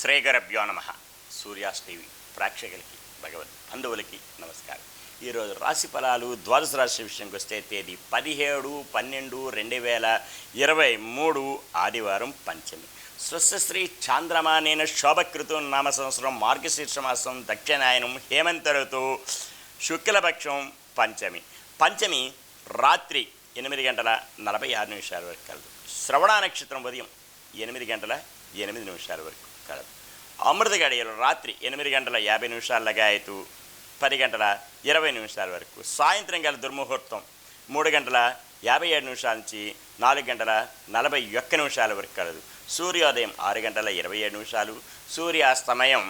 శ్రీగరభ్యో నమ. సూర్యాస్ టీవీ ప్రేక్షకులకి భగవద్ బంధువులకి నమస్కారం. ఈరోజు రాశి ఫలాలు ద్వాదశ రాశి విషయంకి వస్తే తేదీ పదిహేడు పన్నెండు రెండు వేల ఇరవై మూడు ఆదివారం పంచమి. స్వస్యశ్రీ చాంద్రమానేన శోభకృతం నామ సంవత్సరం మార్గశీర్షమాసం దక్షిణాయనం హేమంత శుక్లపక్షం పంచమి. పంచమి రాత్రి ఎనిమిది గంటల నలభై ఆరు నిమిషాల వరకు కలదు. శ్రవణ నక్షత్రం ఉదయం ఎనిమిది గంటల ఎనిమిది నిమిషాల వరకు. కలదు అమృత గడియలు రాత్రి ఎనిమిది గంటల యాభై నిమిషాలగా లగాయతు పది గంటల ఇరవై నిమిషాల వరకు. సాయంత్రం గల దుర్ముహూర్తం మూడు గంటల యాభై ఏడు నిమిషాల నుంచి నాలుగు గంటల నలభై ఒక్క నిమిషాల వరకు కలదు. సూర్యోదయం ఆరు గంటల ఇరవై ఏడు నిమిషాలు సూర్యాస్తమయం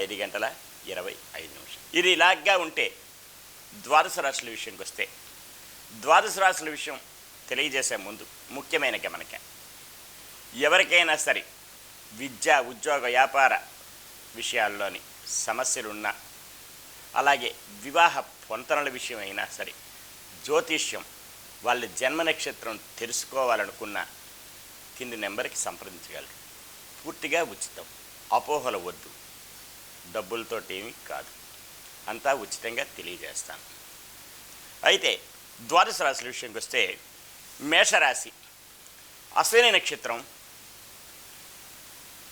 ఐదు గంటల ఇరవై ఐదు నిమిషాలు. ఇది ఇలాగ్గా ఉంటే ద్వాదశ రాశుల విషయంకి వస్తే ద్వాదశ రాశుల విషయం తెలియజేసే ముందు ముఖ్యమైన గమనిక ఎవరికైనా సరే విద్య ఉద్యోగ వ్యాపార విషయాల్లోని సమస్యలున్నా అలాగే వివాహ పొంతనల విషయమైనా సరే జ్యోతిష్యం వాళ్ళ జన్మ నక్షత్రం తెలుసుకోవాలనుకున్న కింది నెంబర్కి సంప్రదించగలరు. పూర్తిగా ఉచితం. అపోహలు వద్దు. డబ్బులతోటేమీ కాదు. అంతా ఉచితంగా తెలియజేస్తాను. అయితే ద్వాదశ రాశుల విషయంకి వస్తే మేషరాశి అశ్విని నక్షత్రం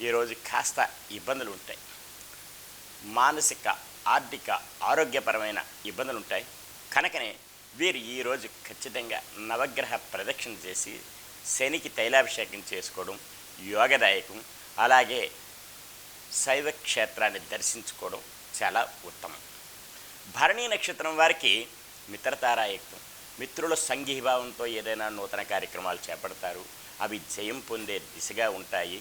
ఈరోజు కాస్త ఇబ్బందులు ఉంటాయి మానసిక ఆర్థిక ఆరోగ్యపరమైన ఇబ్బందులు ఉంటాయి కనుకనే వీరు ఈరోజు ఖచ్చితంగా నవగ్రహ ప్రదక్షిణ చేసి శనికి తైలాభిషేకం చేసుకోవడం యోగదాయకం అలాగే శైవ క్షేత్రాన్ని దర్శించుకోవడం చాలా ఉత్తమం. భరణీ నక్షత్రం వారికి మిత్రతారాయుక్తం మిత్రుల సంఘీభావంతో ఏదైనా నూతన కార్యక్రమాలు చేపడతారు. అవి జయం పొందే దిశగా ఉంటాయి.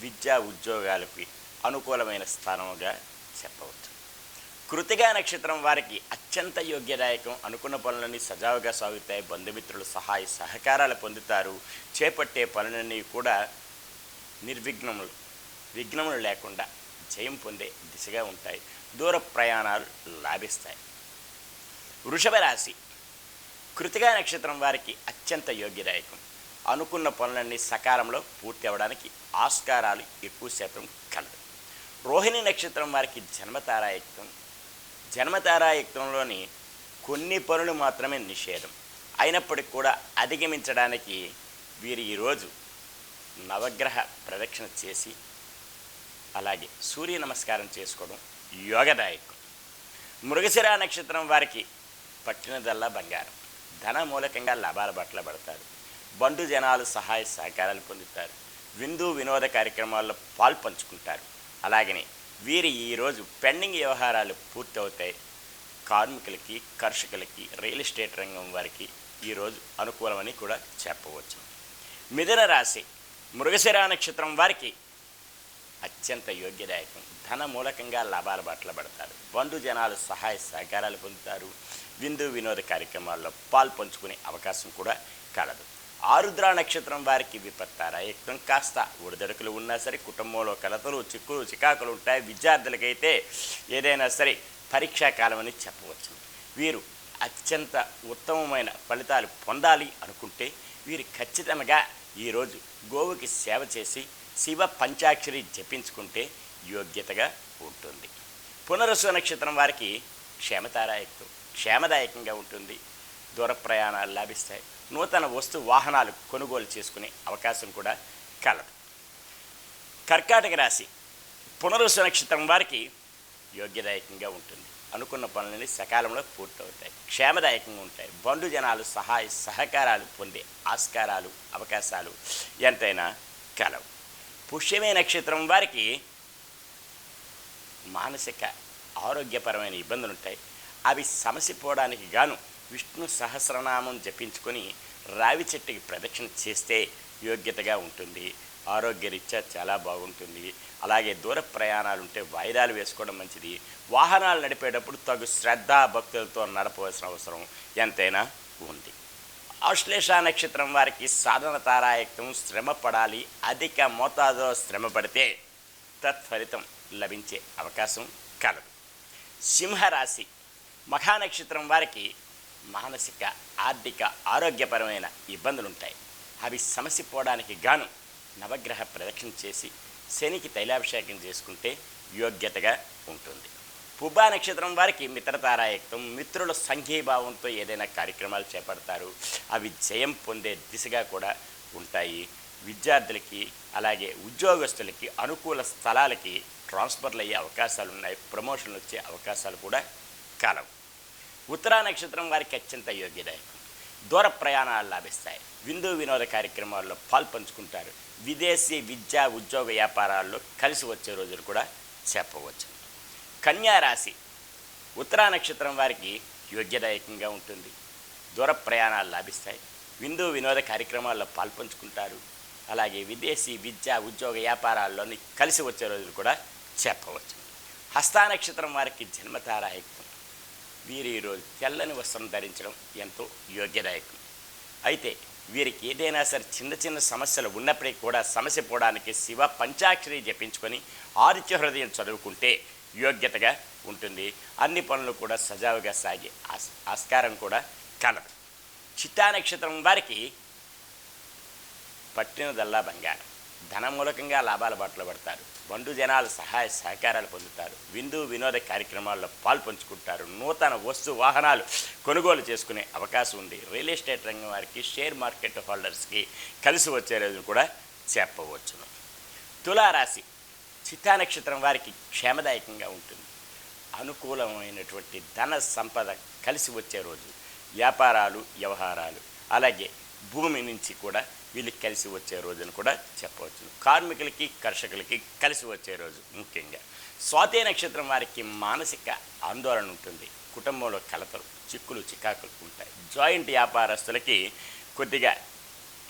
విద్యా ఉద్యోగాలకి అనుకూలమైన స్థానంగా చెప్పవచ్చు. కృతిగా నక్షత్రం వారికి అత్యంత యోగ్యదాయకం. అనుకున్న పనులన్నీ సజావుగా సాగుతాయి. బంధుమిత్రులు సహాయ సహకారాలు పొందుతారు. చేపట్టే పనులన్నీ కూడా నిర్విఘ్నములు. విఘ్నములు లేకుండా జయం పొందే దిశగా ఉంటాయి. దూర ప్రయాణాలు లాభిస్తాయి. వృషభ రాశి. కృతిగా నక్షత్రం వారికి అత్యంత యోగ్యదాయకం. అనుకున్న పనులన్నీ సకాలంలో పూర్తి అవ్వడానికి ఆస్కారాలు ఎక్కువ శాతం కలదు. రోహిణి నక్షత్రం వారికి జన్మతారాయుక్తం జన్మతారాయుక్తంలోని కొన్ని పనులు మాత్రమే నిషేధం. అయినప్పటికీ కూడా అధిగమించడానికి వీరు ఈరోజు నవగ్రహ ప్రదక్షిణ చేసి అలాగే సూర్య నమస్కారం చేసుకోవడం యోగదాయకం. మృగశిర నక్షత్రం వారికి పట్టినదల్లా బంగారం. ధన మూలకంగా లాభాల బట్టలు పడతారు. బంధు జనాలు సహాయ సహకారాలు పొందుతారు. విందు వినోద కార్యక్రమాల్లో పాల్పంచుకుంటారు. అలాగనే వీరి ఈరోజు పెండింగ్ వ్యవహారాలు పూర్తవుతాయి. కార్మికులకి కర్షకులకి రియల్ ఎస్టేట్ రంగం వారికి ఈరోజు అనుకూలమని కూడా చెప్పవచ్చు. మిథున రాశి మృగశిర నక్షత్రం వారికి అత్యంత యోగ్యదాయకం. ధన మూలకంగా లాభాల బాటలు పడతారు. బంధు జనాలు సహాయ సహకారాలు పొందుతారు. విందు వినోద కార్యక్రమాల్లో పాల్పంచుకునే అవకాశం కూడా కలదు. ఆరుద్ర నక్షత్రం వారికి విపత్తారాయత్వం కాస్త ఒడిదొడుకులు ఉన్నా సరే కుటుంబంలో కలతలు చిక్కులు చికాకులు ఉంటాయి. విద్యార్థులకైతే ఏదైనా సరే పరీక్షా కాలం అని చెప్పవచ్చు. వీరు అత్యంత ఉత్తమమైన ఫలితాలు పొందాలి అనుకుంటే వీరు ఖచ్చితంగా ఈరోజు గోవుకి సేవ చేసి శివ పంచాక్షరి జపించుకుంటే యోగ్యతగా ఉంటుంది. పునరసు నక్షత్రం వారికి క్షేమతారాయకం క్షేమదాయకంగా ఉంటుంది. దూర ప్రయాణాలు లాభిస్తాయి. నూతన వస్తు వాహనాలు కొనుగోలు చేసుకునే అవకాశం కూడా కలదు. కర్కాటక రాశి పునరుసు నక్షత్రం వారికి యోగ్యదాయకంగా ఉంటుంది. అనుకున్న పనులన్నీ సకాలంలో పూర్తవుతాయి. క్షేమదాయకంగా ఉంటాయి. బంధు జనాలు సహాయ సహకారాలు పొందే ఆస్కారాలు అవకాశాలు ఎంతైనా కలవు. పుష్యమే నక్షత్రం వారికి మానసిక ఆరోగ్యపరమైన ఇబ్బందులు ఉంటాయి అవి సమసిపోవడానికి గాను విష్ణు సహస్రనామం జపించుకొని రావి చెట్టుకి ప్రదక్షిణ చేస్తే యోగ్యతగా ఉంటుంది. ఆరోగ్యరీత్యా చాలా బాగుంటుంది. అలాగే దూర ప్రయాణాలు ఉంటే వాయిదాలు వేసుకోవడం మంచిది. వాహనాలు నడిపేటప్పుడు తగు శ్రద్ధ భక్తులతో నడపవలసిన అవసరం ఎంతైనా ఉంది. ఆశ్లేష నక్షత్రం వారికి సాధన తారాయక్తం శ్రమ పడాలి. అధిక మోతాదులో శ్రమ పడితే తత్ఫలితం లభించే అవకాశం కలదు. సింహరాశి మఖానక్షత్రం వారికి మానసిక ఆర్థిక ఆరోగ్యపరమైన ఇబ్బందులు ఉంటాయి అవి సమసిపోవడానికి గాను నవగ్రహ ప్రదక్షిణ చేసి శనికి తైలాభిషేకం చేసుకుంటే యోగ్యతగా ఉంటుంది. పుబ్బా నక్షత్రం వారికి మిత్రతారాయక్తం మిత్రుల సంఘీభావంతో ఏదైనా కార్యక్రమాలు చేపడతారు. అవి జయం పొందే దిశగా కూడా ఉంటాయి. విద్యార్థులకి అలాగే ఉద్యోగస్తులకి అనుకూల స్థలాలకి ట్రాన్స్ఫర్లు అయ్యే అవకాశాలు ఉన్నాయి ప్రమోషన్లు వచ్చే అవకాశాలు కూడా కలవు ఉత్తరా నక్షత్రం వారికి అత్యంత యోగ్యదాయకం దూర ప్రయాణాలు లాభిస్తాయి. విందు వినోద కార్యక్రమాల్లో పాల్పంచుకుంటారు విదేశీ విద్యా ఉద్యోగ వ్యాపారాల్లో కలిసి వచ్చే రోజులు కూడా చెప్పవచ్చు. కన్యారాశి ఉత్తరా నక్షత్రం వారికి యోగ్యదాయకంగా ఉంటుంది. దూర ప్రయాణాలు లాభిస్తాయి. విందు వినోద కార్యక్రమాల్లో పాల్పంచుకుంటారు అలాగే విదేశీ విద్యా ఉద్యోగ వ్యాపారాల్లోని కలిసి వచ్చే రోజులు కూడా చెప్పవచ్చు. హస్తా నక్షత్రం వారికి జన్మతారాయకం వీరు ఈరోజు తెల్లని వస్త్రం ధరించడం ఎంతో యోగ్యదాయకం. అయితే వీరికి ఏదైనా సరే చిన్న చిన్న సమస్యలు ఉన్నప్పటికీ కూడా సమస్య పోవడానికి శివ పంచాక్షరి జపించుకొని ఆదిత్య హృదయం చదువుకుంటే యోగ్యతగా ఉంటుంది. అన్ని పనులు కూడా సజావుగా సాగే ఆస్ ఆస్కారం కూడా కలదు. చిత్తా నక్షత్రం వారికి పట్టినదల్లా బంగారం. ధనమూలకంగా లాభాల బాటలో పడతారు. బంధు జనాలు సహాయ సహకారాలు పొందుతారు. విందు వినోద కార్యక్రమాల్లో పాల్పంచుకుంటారు నూతన వస్తు వాహనాలు కొనుగోలు చేసుకునే అవకాశం ఉంది. రియల్ ఎస్టేట్ రంగం వారికి షేర్ మార్కెట్ హోల్డర్స్కి కలిసి వచ్చే రోజు కూడా చెప్పవచ్చును తులారాశి చిత్తా నక్షత్రం వారికి క్షేమదాయకంగా ఉంటుంది. అనుకూలమైనటువంటి ధన సంపద కలిసి వచ్చే రోజు. వ్యాపారాలు వ్యవహారాలు అలాగే భూమి నుంచి కూడా వీళ్ళకి కలిసి వచ్చే రోజు అని కూడా చెప్పవచ్చు కార్మికులకి కర్షకులకి కలిసి వచ్చే రోజు ముఖ్యంగా. స్వాతి నక్షత్రం వారికి మానసిక ఆందోళన ఉంటుంది. కుటుంబంలో కలతలు చిక్కులు చికాకులు ఉంటాయి. జాయింట్ వ్యాపారస్తులకి కొద్దిగా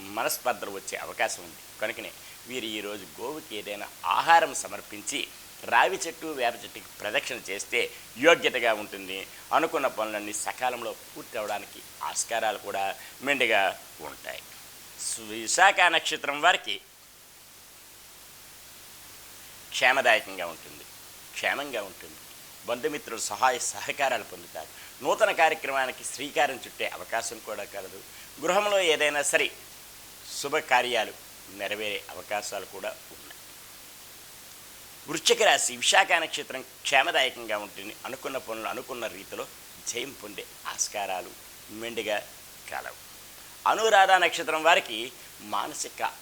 మనస్పర్ధలు వచ్చే అవకాశం ఉంది. కనుకనే వీరు ఈరోజు గోవుకి ఏదైనా ఆహారం సమర్పించి రావి చెట్టు వేప చెట్టుకి ప్రదక్షిణ చేస్తే యోగ్యతగా ఉంటుంది. అనుకున్న పనులన్నీ సకాలంలో పూర్తి అవడానికి ఆస్కారాలు కూడా మెండుగా ఉంటాయి. విశాఖ నక్షత్రం వారికి క్షేమదాయకంగా ఉంటుంది. క్షేమంగా ఉంటుంది. బంధుమిత్రులు సహాయ సహకారాలు పొందుతారు. నూతన కార్యక్రమానికి శ్రీకారం చుట్టే అవకాశం కూడా కలదు. గృహంలో ఏదైనా సరే శుభకార్యాలు నెరవేరే అవకాశాలు కూడా ఉన్నాయి. వృశ్చిక రాశి విశాఖ నక్షత్రం క్షేమదాయకంగా ఉంటుంది. అనుకున్న పనులు అనుకున్న రీతిలో జయం పొందే ఆస్కారాలు మెండుగా కలవు. అనురాధ నక్షత్రం వారికి మానసిక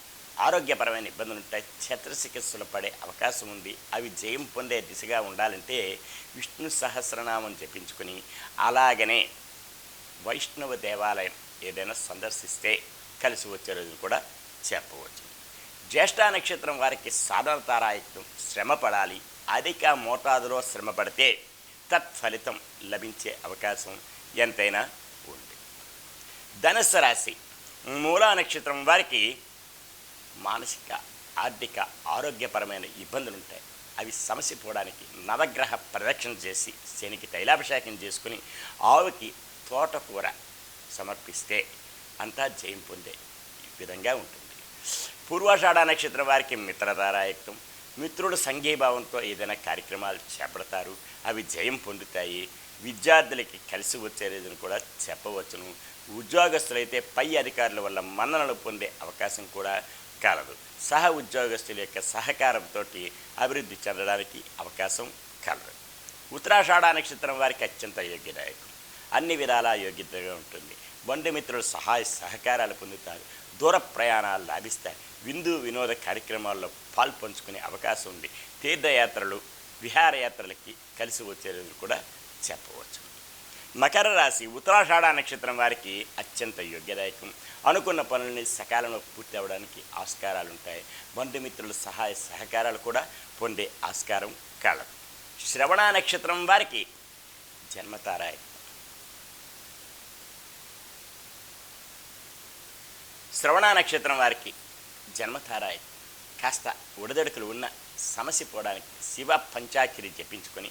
ఆరోగ్యపరమైన ఇబ్బందులు ఉంటాయి. క్షత్రచికిత్సలు పడే అవకాశం ఉంది. అవి జయం పొందే దిశగా ఉండాలంటే విష్ణు సహస్రనామం జపించుకుని అలాగనే వైష్ణవ దేవాలయం ఏదైనా సందర్శిస్తే కలిసి వచ్చే రోజులు కూడా చెప్పవచ్చు జ్యేష్ఠ నక్షత్రం వారికి సాధన తారాయత్వం శ్రమ పడాలి. అధిక మోతాదులో శ్రమ పడితే తత్ఫలితం లభించే అవకాశం ఎంతైనా ధనుస్సు రాశి. మూలా నక్షత్రం వారికి మానసిక ఆర్థిక ఆరోగ్యపరమైన ఇబ్బందులు ఉంటాయి అవి సమస్య పోవడానికి నవగ్రహ ప్రదక్షిణ చేసి శనికి తైలాభిషేకం చేసుకుని ఆవుకి తోటకూర సమర్పిస్తే అంతా జయం పొందే విధంగా ఉంటుంది. పూర్వాషాఢ నక్షత్రం వారికి మిత్రతారాయుక్తం మిత్రుడు సంఘీభావంతో ఏదైనా కార్యక్రమాలు చేపడతారు. అవి జయం పొందుతాయి. విద్యార్థులకి కలిసి వచ్చేదని కూడా చెప్పవచ్చును. ఉద్యోగస్తులైతే పై అధికారుల వల్ల మన్ననలు పొందే అవకాశం కూడా కలదు. సహ ఉద్యోగస్తుల యొక్క సహకారంతో అభివృద్ధి చెందడానికి అవకాశం కలదు. ఉత్తరాషాఢ నక్షత్రం వారికి అత్యంత యోగ్యదాయకం. అన్ని విధాలా యోగ్యతగా ఉంటుంది. బంధుమిత్రులు సహాయ సహకారాలు పొందుతారు. దూర ప్రయాణాలు లాభిస్తాయి. విందు వినోద కార్యక్రమాల్లో పాల్పంచుకునే అవకాశం ఉంది. తీర్థయాత్రలు విహారయాత్రలకి కలిసి వచ్చేది కూడా చెప్పవచ్చు. మకర రాశి ఉత్తరాషాఢ నక్షత్రం వారికి అత్యంత యోగ్యదాయకం. అనుకున్న పనులని సకాలంలో పూర్తి అవ్వడానికి ఆస్కారాలు ఉంటాయి బంధుమిత్రుల సహాయ సహకారాలు కూడా పొందే ఆస్కారం కలదు శ్రవణ నక్షత్రం వారికి జన్మతారాయకం శ్రవణ నక్షత్రం వారికి జన్మతారాయి. కాస్త ఉడదడుకులు ఉన్న సమస్య పోవడానికి శివ పంచాక్షరి జపించుకొని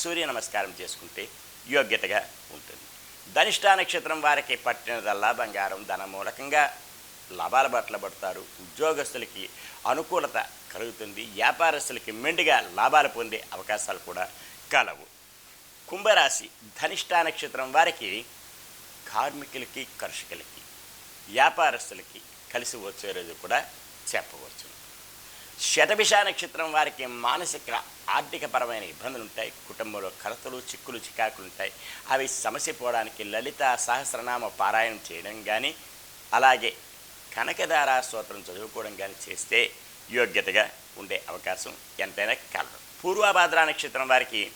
సూర్య నమస్కారం చేసుకుంటే యోగ్యతగా ఉంటుంది. ధనిష్టా నక్షత్రం వారికి పట్టినదల్లా బంగారం ధన మూలకంగా లాభాల బట్టల పడతారు. ఉద్యోగస్తులకి అనుకూలత కలుగుతుంది. వ్యాపారస్తులకి మెండుగా లాభాలు పొందే అవకాశాలు కూడా కలవు. కుంభరాశి ధనిష్టా నక్షత్రం వారికి కార్మికులకి కర్షకులకి వ్యాపారస్తులకి కలిసి వచ్చే రోజు కూడా చెప్పవచ్చు. శతభిష నక్షత్రం వారికి మానసిక ఆర్థికపరమైన ఇబ్బందులు ఉంటాయి కుటుంబంలో కలతలు చిక్కులు చికాకులు ఉంటాయి అవి సమస్య పోవడానికి లలిత సహస్రనామ పారాయణం చేయడం కానీ అలాగే కనకదార స్తోత్రం చదువుకోవడం కానీ చేస్తే యోగ్యతగా ఉండే అవకాశం ఎంతైనా కలదు. పూర్వభాద్ర నక్షత్రం వారికి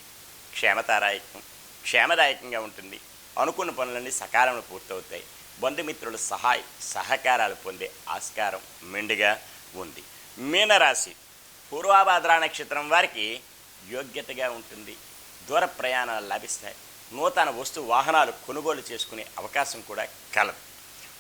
క్షేమతారాయకం క్షేమదాయకంగా ఉంటుంది. అనుకున్న పనులన్నీ సకాలంలో పూర్తవుతాయి. బంధుమిత్రుల సహాయ సహకారాలు పొందే ఆస్కారం మెండుగా ఉంది. మీనరాశి పూర్వాభాద్ర నక్షత్రం వారికి యోగ్యతగా ఉంటుంది. దూర ప్రయాణాలు లభిస్తాయి. నూతన వస్తు వాహనాలు కొనుగోలు చేసుకునే అవకాశం కూడా కలదు.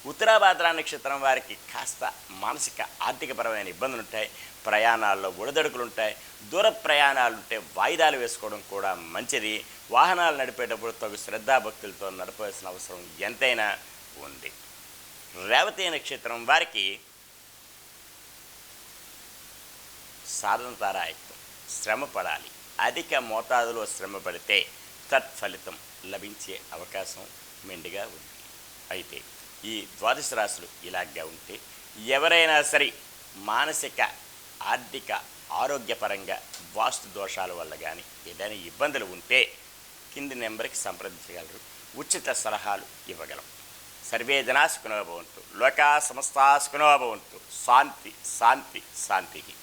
ఉత్తరాభాద్ర నక్షత్రం వారికి కాస్త మానసిక ఆర్థికపరమైన ఇబ్బందులు ఉంటాయి. ప్రయాణాల్లో ఒడిదడుకులు ఉంటాయి. దూర ప్రయాణాలు ఉంటే వాయిదాలు వేసుకోవడం కూడా మంచిది. వాహనాలు నడిపేటప్పుడు తగు శ్రద్ధాభక్తులతో నడపవలసిన అవసరం ఎంతైనా ఉంది. రేవతి నక్షత్రం వారికి సాధన తారాయత్వం శ్రమ పడాలి అధిక మోతాదులో శ్రమ పడితే తత్ఫలితం లభించే అవకాశం మెండుగా ఉంది. అయితే ఈ ద్వాదశ రాశులు ఇలాగా ఉంటే ఎవరైనా సరే మానసిక ఆర్థిక ఆరోగ్యపరంగా వాస్తు దోషాల వల్ల కానీ ఏదైనా ఇబ్బందులు ఉంటే కింది నెంబర్కి సంప్రదించగలరు. ఉచిత సలహాలు ఇవ్వగలం. సర్వే జనా సుఖనో భవంతు. లోకా సమస్తా సుఖనో భవంతు. శాంతి శాంతి శాంతికి